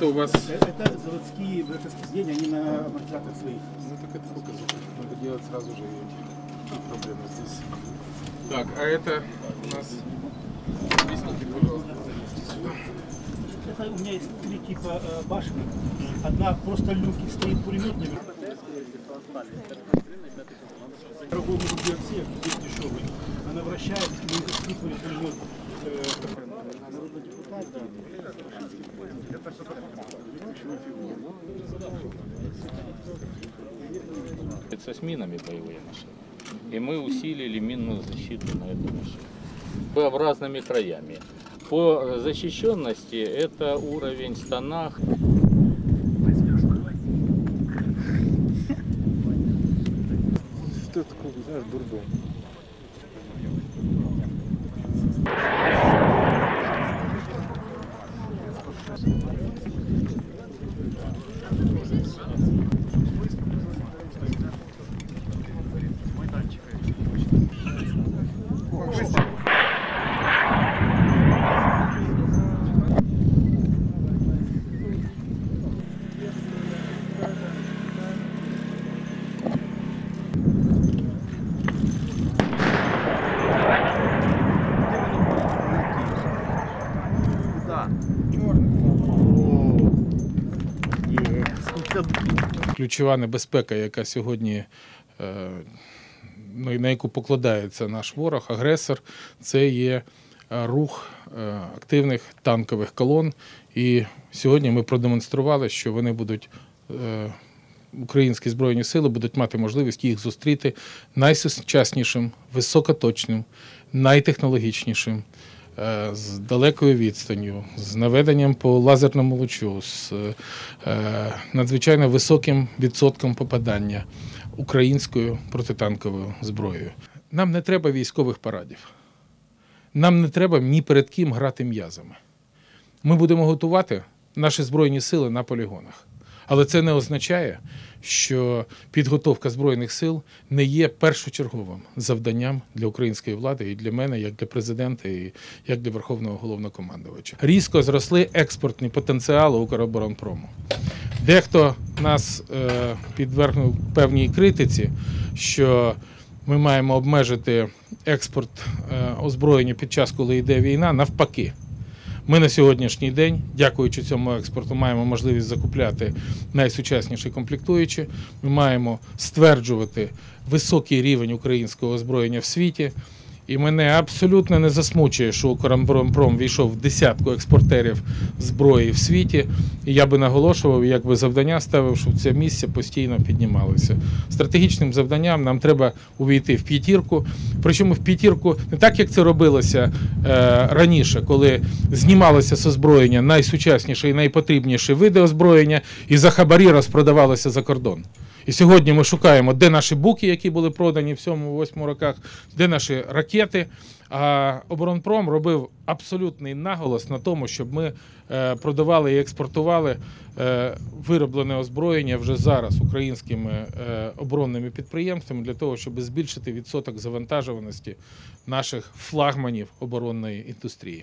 Это у вас... Это заводские блокосоединения, они на амортизаторах своих. Ну так это только звук. Надо делать сразу же и проблемы здесь. Так, а это у нас... Объясните, пожалуйста, занести сюда. Это у меня есть три типа э, башен. Одна просто люки стоит пулеметный. Дорогой может делать всех, здесь дешевый. Она вращается, не испытывает пулемет. Это с минами боевые машины. И мы усилили минную защиту на эту машину. Своеобразными краями. По защищенности это уровень станах. Что такое, знаешь, дурдом? Ключова небезпека, яка сьогодні е, ну, на яку покладається наш ворог, агресор, це є е, рух е, активних танкових колон. І сьогодні ми продемонстрували, що вони будуть. Українські збройні сили будуть мати можливість їх зустріти найсучаснішим, високоточним, найтехнологічнішим, з далекою відстанню, з наведенням по лазерному лучу, з е, надзвичайно високим відсотком попадання українською протитанковою зброєю. Нам не треба військових парадів. Нам не треба ні перед ким грати м'язами. Ми будемо готувати наші збройні сили на полігонах. Але це не означає, що підготовка збройних сил не є першочерговим завданням для української влади і для мене, як для президента, і як для верховного головнокомандувача. Різко зросли експортні потенціали Укроборонпрому. Дехто нас е, підвергнув певній критиці, що ми маємо обмежити експорт е, озброєння під час, коли йде війна, навпаки. Ми на сьогоднішній день, дякуючи цьому експорту, маємо можливість закупляти найсучасніші комплектуючі. Ми маємо стверджувати високий рівень українського озброєння в світі. І мене абсолютно не засмучує, що Укроборонпром війшов в десятку експортерів зброї в світі. І я би наголошував, як би завдання ставив, щоб це місце постійно піднімалося. Стратегічним завданням нам треба увійти в п'ятірку. Причому в п'ятірку не так, як це робилося е, раніше, коли знімалося з озброєння найсучасніші і найпотрібніші види озброєння, і за хабарі розпродавалося за кордон. І сьогодні ми шукаємо, де наші буки, які були продані в 7-8 роках, де наші ракети. А оборонпром робив абсолютний наголос на тому, щоб ми е, продавали і експортували е, вироблене озброєння вже зараз українськими е, оборонними підприємствами для того, щоб збільшити відсоток завантажуваності наших флагманів оборонної індустрії.